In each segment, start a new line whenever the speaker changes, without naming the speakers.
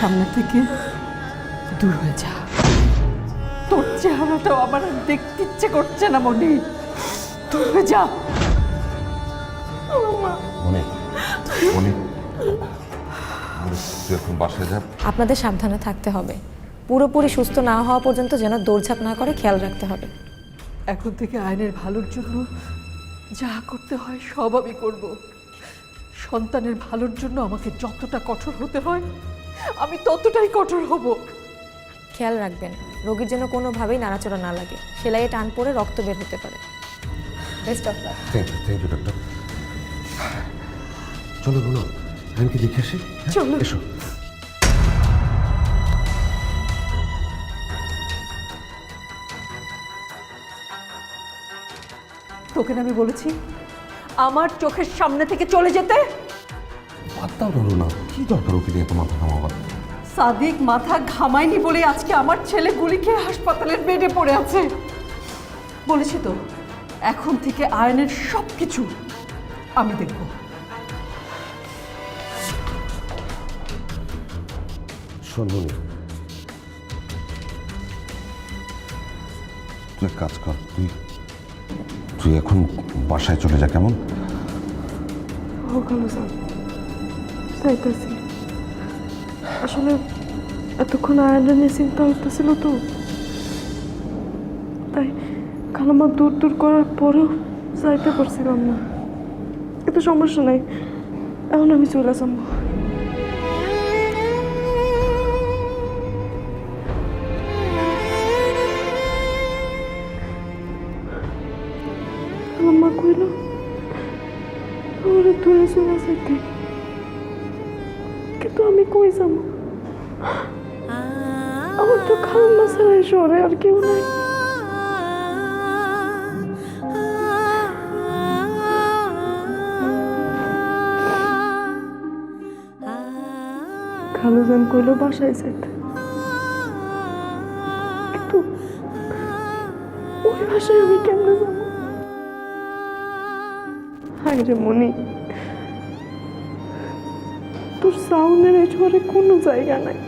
সামনে থেকে দূর হয়ে যা। তোর চেহারাটাও আমার আর দেখতে ইচ্ছে করছে না মনি। দূর হয়ে যা।
মনে মনে তুই এখন বাসায় যা।
আপনাদের সাবধানে থাকতে হবে। পুরোপুরি সুস্থ না হওয়া পর্যন্ত যেন দৌড়ঝাঁপ না করে খেয়াল রাখতে হবে।
এখন থেকে আইনের ভালোর জন্য যা করতে হয় সব আমি করব। সন্তানের ভালোর জন্য আমাকে যতটা কঠোর হতে হয় আমি ততটাই কঠোর হব।
খেয়াল রাখবেন রোগীর যেন কোনোভাবেই নাড়াচড়া না লাগে। সেলাইয়ে টান পড়ে রক্ত বের হতে পারে। Best of luck
thank you thank you doctor চলো দেখে আসি হ্যাঁ?
চলো।
এসো।
তোকে আমি বলেছি আমার চোখের সামনে থেকে চলে যেতে?
বাদ দাও না। কি দরকার ওকে নিয়ে তোমার আমার
সাদিক মাথা ঘামায়নি বলে আজকে আমার ছেলে গুলি খেয়ে হাসপাতালের বেডে পড়ে আছে। বলেছি তো এখন থেকে আয়নের সব কিছু আমি দেখব।
মনি তুই এক কাজ কর তুই তুই এখন বাসায় চলে যা কেমন?
ভালো স্যার। চাইতেছি। আসলে এতক্ষণ আয়না নিয়ে চিন্তা হইতেছিল তো। তাই খালামা দূর দূর করার পরেও যাইতে পারছিলাম না। এত সমস্যা নাই, এখন আমি চলে যাব। খালু যান কইল, বাসায় যেত কিন্তু ওই বাসায় আমি কেমনে যাব? হায় রে মনি, তোর সাউন্ডের শহরে কোনো জায়গা নাই।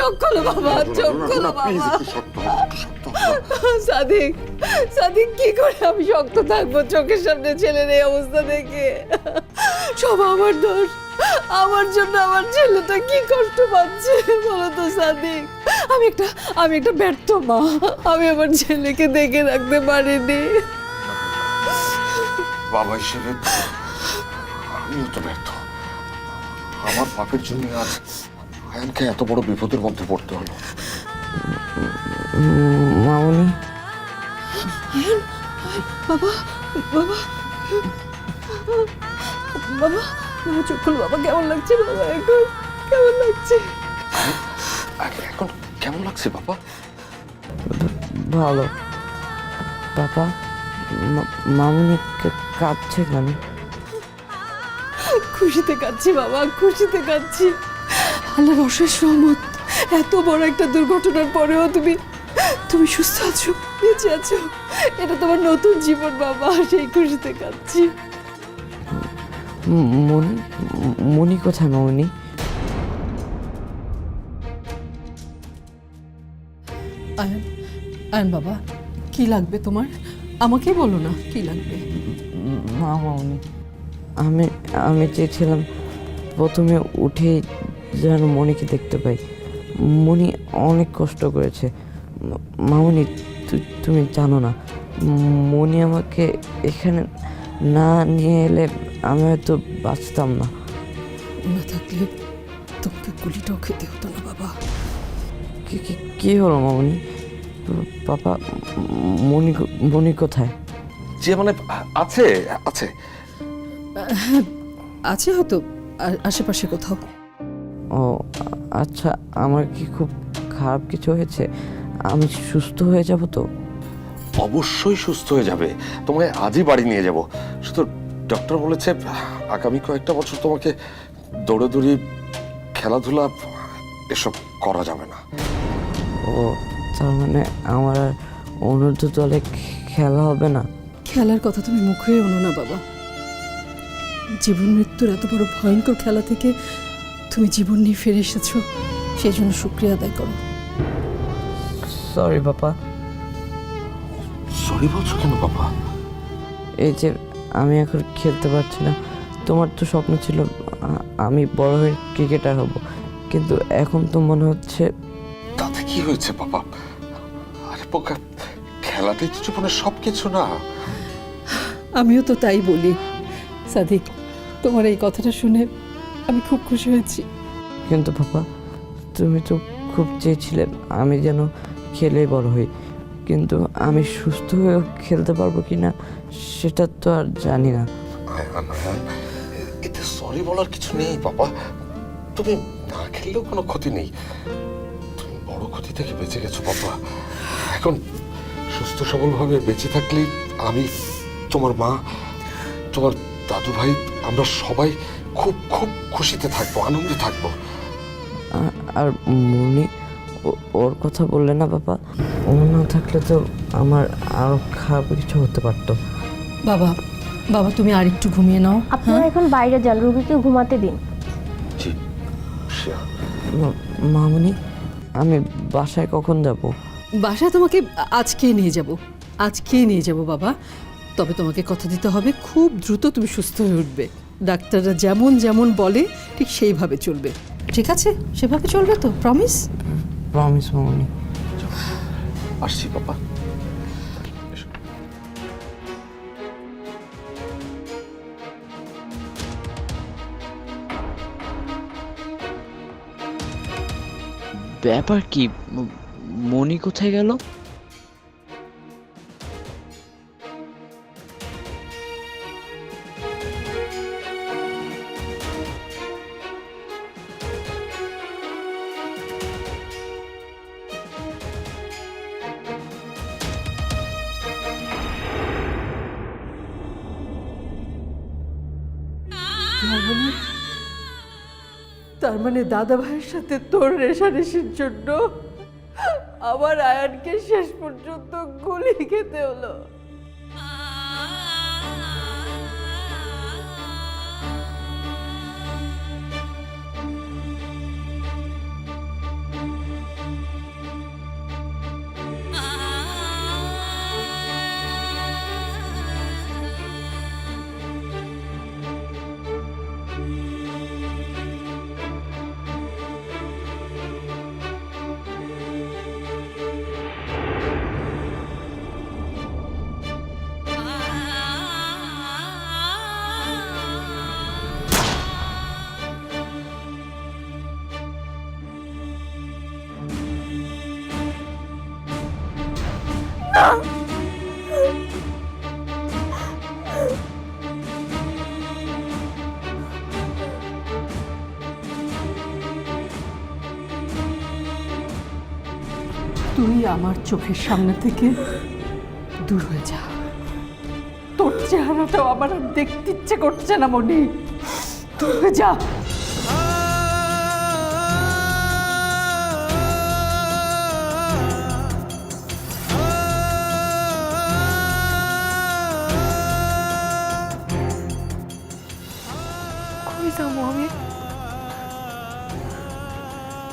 চোখ খোলো বাবা চোখ খোলো বাবা সাদিক সাদিক কি করে আমি শক্ত থাকব? চোখের সামনে ছেলের এই অবস্থা দেখে। সব আমার দোষ। আমার জন্য আমার ছেলেটা কি কষ্ট পাচ্ছে বলো তো সাদিক। আমি একটা আমি একটা ব্যর্থ মা। আমি আমার ছেলেকে দেখে রাখতে পারিনি।
বাবা হিসেবে আমিও তো ব্যর্থ। আমার পাপের জন্য আজ আয়ানকে এত বড় বিপদের মধ্যে পড়তে হলো।
মামনি?
বাবা বাবা বাবা বাবা চোখ খোলো বাবা কেমন লাগছে বাবা এখন কেমন লাগছে?
এখন কেমন লাগছে বাবা?
ভালো। মা- মামনি কাঁদছে কেন?
খুশিতে কাচ্ছি বাবা খুশিতে কাচ্ছি আল্লাহর অশেষ রহমত এত বড় একটা দুর্ঘটনার পরেও তুমি তুমি সুস্থ আছো বেঁচে আছো। এটা তোমার নতুন জীবন বাবা সেই খুশিতে কাচ্ছি
ম- মনি মনি কোথায় মামনি
আয়ন আয়ন বাবা কি লাগবে তোমার? আমাকে বলো না কি লাগবে?
মা মামনি আমি আমি চেয়েছিলাম প্রথমে উঠে যেন মণিকে দেখতে পাই। মণি অনেক কষ্ট করেছে। মামনি তু- তুমি জানো না মণি আমাকে এখানে না নিয়ে এলে আমি হয়তো বাঁচতাম না।
না থাকলে তোমাকে গুলিটাও খেতে হতো না বাবা।
কি কি- কি হলো মামনি? পাপা মনি কো- মনি কোথায়?
যে মানে আছে আছে।
আছে হয়তো আশেপাশে কোথাও।
ও আচ্ছা আমার কি খুব খারাপ কিছু হয়েছে? আমি সুস্থ হয়ে যাব তো?
অবশ্যই সুস্থ হয়ে যাবে। তোমাকে আজই বাড়ি নিয়ে যাব। শুধু ডক্টর বলেছে আগামী কয়েকটা বছর তোমাকে দৌড়ে দৌড়ি খেলাধুলা এসব করা যাবে না।
ও তার মানে আমার আর অনূর্ধ্ব দলে খেলা হবে না?
খেলার কথা তুমি মুখে এনো না বাবা। জীবন মৃত্যুর এত বড় ভয়ঙ্কর খেলা থেকে তুমি জীবন নিয়ে ফিরে এসেছ সেই জন্য শুক্রিয়া আদায় করো।
সরি বাবা
সরি বলছো কেন বাবা
এই যে আমি এখন খেলতে পারছি না। তোমার তো স্বপ্ন ছিল আ- আমি বড় হয়ে ক্রিকেটার হব। কিন্তু এখন তো মনে হচ্ছে
তাতে কি হয়েছে বাবা আরে পোকা খেলাটাই তো জীবনের সব কিছু না।
আমিও তো তাই বলি। সাদিক তোমার এই কথাটা শুনে আমি খুব খুশি হয়েছি।
কিন্তু বাবা তুমি তো খুব চেয়েছিলে আমি যেন খেলে বড় হই। কিন্তু আমি সুস্থ হয়ে খেলতে পারব কি না সেটা তো আর জানি না।
আয়ান আয়ান এতে সরি বলার কিছু নেই বাবা তুমি না খেললেও কোনো ক্ষতি নেই। তুমি বড় ক্ষতি থেকে বেঁচে গেছো বাবা এখন সুস্থ সবলভাবে বেঁচে থাকলে আমি তোমার মা তোমার দাদু ভাই আমরা সবাই খুব খুব খুশিতে থাকব আনন্দে থাকব।
আর মনি ও- ওর কথা বললে না বাবা? ও না থাকলে তো আমার আরও খারাপ কিছু হতে পারতো।
বাবা বাবা তুমি আরেকটু ঘুমিয়ে নাও
আপনারা এখন বাইরে যান রুগীকে ঘুমাতে দিন।
জি
মা- মামনি আমি বাসায় কখন যাব?
বাসায় তোমাকে আজকেই নিয়ে যাব আজকেই নিয়ে যাব বাবা। তবে তোমাকে কথা দিতে হবে খুব দ্রুত তুমি সুস্থ হয়ে উঠবে। ডাক্তাররা যেমন যেমন বলে ঠিক সেইভাবে চলবে। ঠিক আছে? সেভাবে চলবে তো? প্রমিস
প্রমিস মামনি।
আসছি বাবা
ব্যাপার কি মণি কোথায় গেল?
তার মানে দাদা ভাইয়ের সাথে তোর রেশারেশির জন্য আমার আয়ানকে শেষ পর্যন্ত গুলি খেতে হলো। তুই আমার চোখের সামনে থেকে দূর হয়ে যা তোর চেহারাটাও আমার আর দেখতে ইচ্ছে করছে না, মনি। দূর হয়ে যা
যাব আমি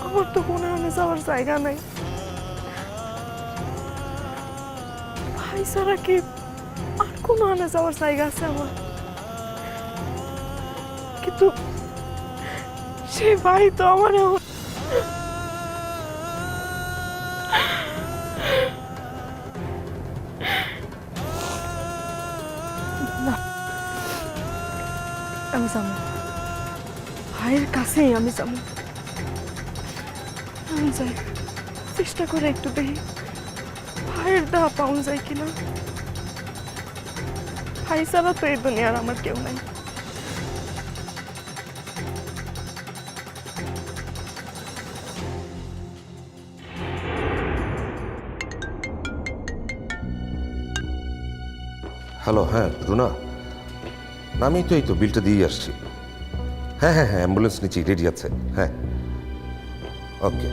আমার তো কোনো যাওয়ার জায়গা নাই। ভাই ছাড়া কি আর কোনো আনে যাওয়ার জায়গা আছে আমার? কিন্তু সে ভাই তো আমার কাছেই আমি যাব। যাই চেষ্টা করে একটু দেখি। ভাইয়ের দেহা পাওয়া যায় কিনা। ভাই ছাড়া তো এই দুনিয়ার আমার কেউ নাই।
হ্যালো হ্যাঁ রুনা আমি তো এই তো, বিলটা দিয়ে আসছি। হ্যাঁ হ্যাঁ হ্যাঁ অ্যাম্বুলেন্স নিচ্ছি রেডি আছে। হ্যাঁ।
ওকে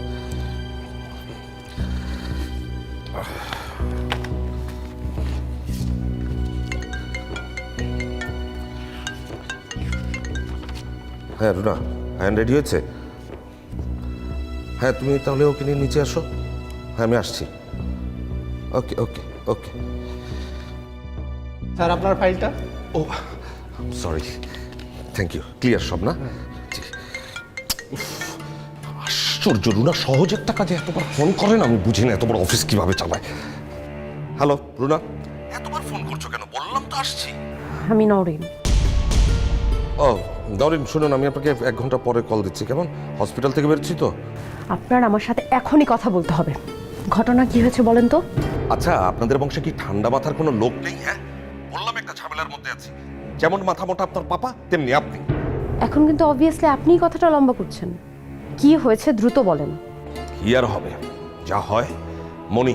হ্যাঁ রুনা হ্যান্ড রেডি হয়েছে? হ্যাঁ তুমি তাহলে ওকে নিয়ে নিচে আসো। হ্যাঁ আমি আসছি। ওকে ওকে ওকে
স্যার আপনার ফাইলটা?
ও সরি থ্যাংক ইউ ক্লিয়ার সব না? উফ, আশ্চর্য রুনা সহজ একটা কাজে এতবার ফোন করেন আমি বুঝি না এত বড় অফিস কীভাবে চালায়। হ্যালো রুনা? এতবার ফোন করছ কেন? বললাম তো আসছি।
আমি নরিন।
ও দরিন শুনুন আমি আপনাকে এক ঘণ্টা পরে কল দিচ্ছি কেমন? হসপিটাল থেকে বেরোচ্ছি তো?
আপনার আমার সাথে এখনই কথা বলতে হবে। ঘটনা কি হয়েছে বলেন তো?
আচ্ছা আপনাদের বংশে কি ঠান্ডা মাথার কোনো লোক নেই হ্যাঁ? বললাম একটা ঝামেলার মধ্যে আছি। যেমন মাথা মোটা আপনার পাপা তেমনি আপনি।
এখন কিন্তু অবভিয়াসলি আপনিই কথাটা লম্বা করছেন। কি হয়েছে দ্রুত বলেন।
কি আর হবে? যা হয় মণি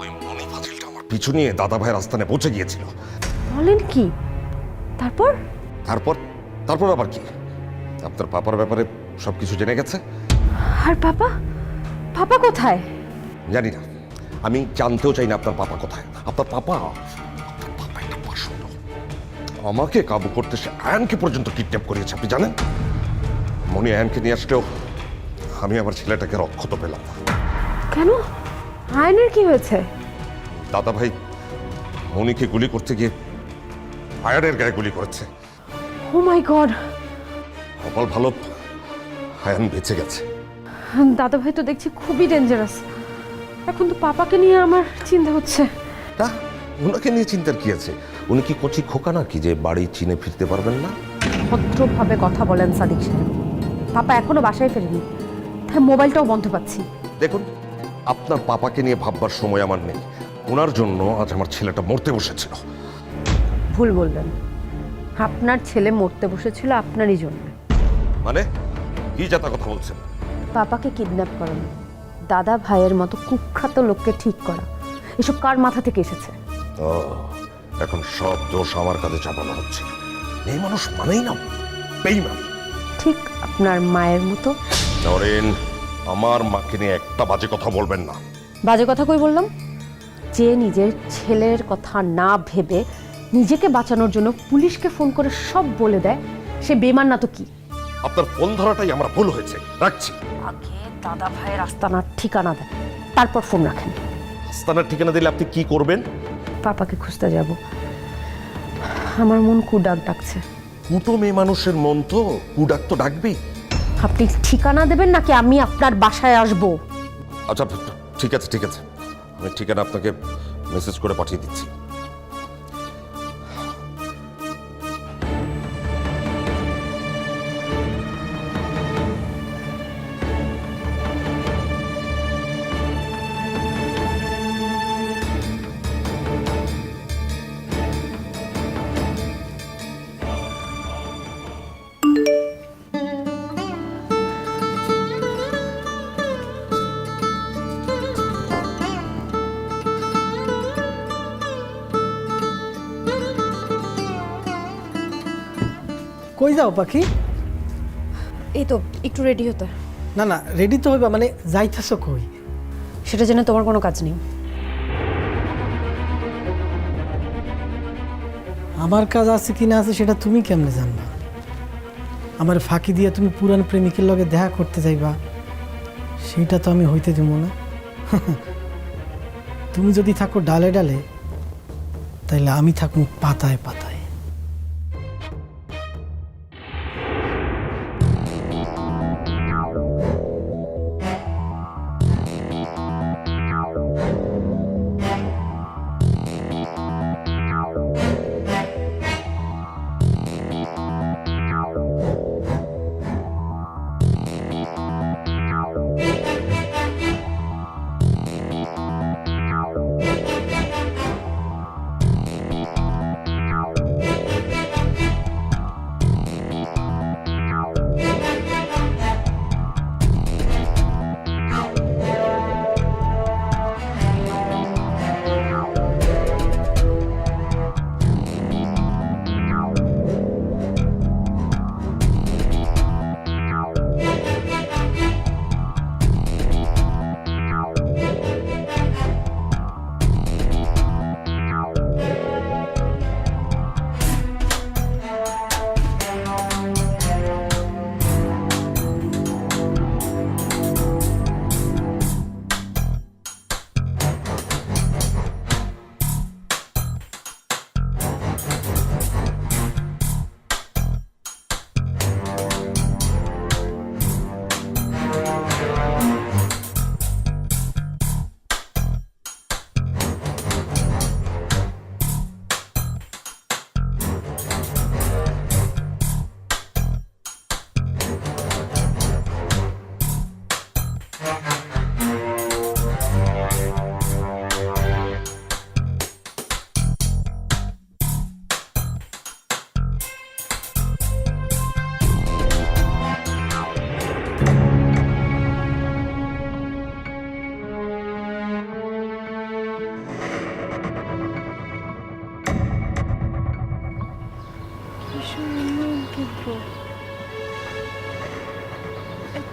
ওই মণি ফাজিলটা আমার পিছু নিয়ে দাদা ভাইয়ের আস্থানে পৌঁছে গিয়েছিল।
বলেন কি? তারপর?
তারপর? তারপর আবার কি? আপনার পাপার ব্যাপারে সব কিছু জেনে গেছে?
আর পাপা? পাপা কোথায়?
জানি না। আমি জানতেও চাই না আপনার পাপা কোথায়। আপনার পাপা। আমাকে কাবু করতে সে আয়নকে পর্যন্ত কিডন্যাপ করিয়েছে আপনি জানেন? মনি আয়নকে নিয়ে আসলেও আমি আমার ছেলেটাকে রক্ষত পেলাম
কেন? আয়নের কি হয়েছে?
দাদা ভাই মনিকে গুলি করতে গিয়ে আয়নের গায়ে গুলি করেছে।
ও মাই গড
কপাল ভালো আয়ন বেঁচে গেছে।
দাদা ভাই তো দেখছি খুবই ডেঞ্জারাস এখন তো পাপাকে নিয়ে আমার চিন্তা হচ্ছে।
তা ওনাকে নিয়ে চিন্তার কি আছে? উনি কি কচি খোকা নাকি যে বাড়ি চিনে ফিরতে পারবেন না?
ভদ্রভাবে কথা বলেন সাদিক সাহেব। পাপা এখনও বাসায় ফেরেনি তাই মোবাইলটাও বন্ধ পাচ্ছি।
দেখুন আপনার পাপাকে নিয়ে ভাববার সময় আমার নেই। ওনার জন্য আজ আমার ছেলেটা মরতে বসেছিল।
ভুল বললেন। আপনার ছেলে মরতে বসেছিল আপনারই জন্য।
মানে? কি জাতা কথা বলছেন?
পাপাকে কিডন্যাপ করানো। দাদা ভাইয়ের মতো কুখ্যাত লোককে ঠিক করা। এসব কার মাথা থেকে এসেছে?
ও এখন সব দোষ আমার কাছে চাপানো হচ্ছে। এই মানুষ মানেই না বেইমান।
ঠিক আপনার মায়ের মতো।
নরেন আমার মাকে নিয়ে একটা বাজে কথা বলবেন না।
বাজে কথা কই বললাম? যে নিজের ছেলের কথা না ভেবে নিজেকে বাঁচানোর জন্য পুলিশকে ফোন করে সব বলে দেয় সে বেমান না তো কি?
আপনার ফোন ধরাটাই আমার ভুল হয়েছে। রাখছি।
আগে দাদা ভাইয়ের আস্তানার ঠিকানা দেন তারপর ফোন রাখেন।
আস্তানার ঠিকানা দিলে আপনি কি করবেন?
পাপাকে খুঁজতে যাব। আমার মন কুডাক ডাকছে।
কুটো মেয়ে মানুষের মন তো কুডাক তো ডাকবেই।
আপনি ঠিকানা দেবেন নাকি আমি আপনার বাসায় আসব?
আচ্ছা ঠিক আছে ঠিক আছে। আমি ঠিকানা আপনাকে মেসেজ করে পাঠিয়ে দিচ্ছি।
কই যাও পাখি?
এই তো একটু রেডি হতে।
না না রেডি তো হইবা মানে যাইতেছ কই?
সেটা জেনে তোমার কোনো কাজ নেই।
আমার কাজ আছে কি না আছে সেটা তুমি কেমনে জানবা? আমার ফাঁকি দিয়ে তুমি পুরান প্রেমিকের লগে দেখা করতে যাইবা সেইটা তো আমি হইতে দিব না। তুমি যদি থাকো ডালে ডালে তাইলে আমি থাকব পাতায় পাতায়।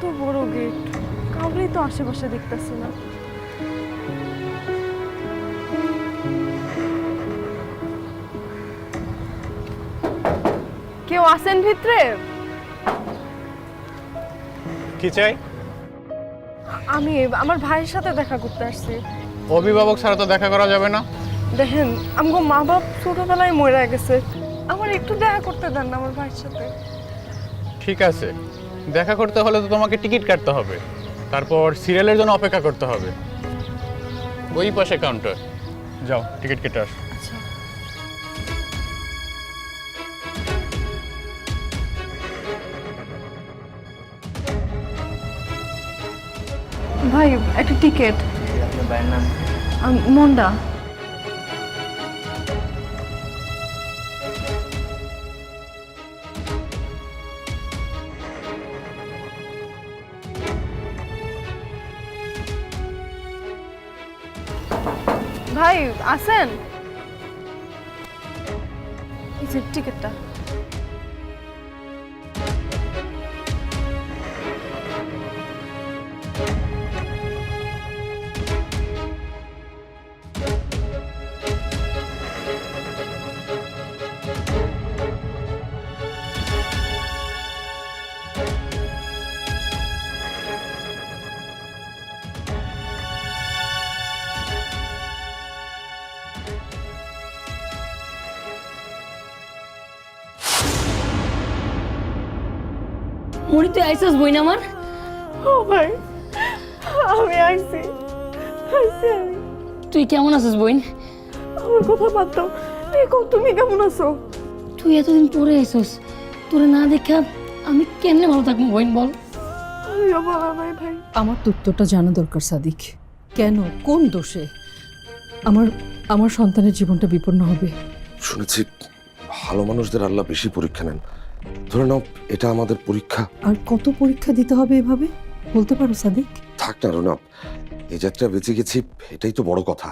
এত বড় গেট কাউরেই তো আশেপাশে দেখতেছি না। কেউ আছেন ভিতরে?
কি চাই?
আমি আমার ভাইয়ের সাথে দেখা করতে আসছি।
অভিভাবক ছাড়া তো দেখা করা যাবে না।
দেখেন আমগো মা বাপ ছোটবেলায় মরে গেছে। আমার একটু দেখা করতে দেন না আমার ভাইয়ের সাথে।
ঠিক আছে। দেখা করতে হলে তো তোমাকে টিকিট কাটতে হবে। তারপর সিরিয়ালের জন্য অপেক্ষা করতে হবে। ওই পাশে কাউন্টার যাও টিকিট কেটে আসো।
ভাই একটা টিকিট মন্ডা আছেন? এই যে টিকিটটা।
তুই আইসস বই না আমার?
ও ভাই আমি আইছি আইছি
তুই কেমন আছিস বইন?
আমার কথা বাদ দাও। দেখো তুমি কেমন আছো?
তুই এতদিন পরে আইসস তোরে না দেখা আমি কেমনে ভালো থাকব বইন বল?
ভাই।
আমার তো উত্তরটা জানা দরকার সাদিক। কেন? কোন দোষে? আমার আমার সন্তানের জীবনটা বিপন্ন হবে।
শুনেছি ভালো মানুষদের আল্লাহ বেশি পরীক্ষা নেন। ধরে নাও এটা আমাদের পরীক্ষা।
আর কত পরীক্ষা দিতে হবে এভাবে? বলতে পারো সাদিক।
থাক না রোনাব। এই যাত্রা বেঁচে গেছি এটাই তো বড় কথা।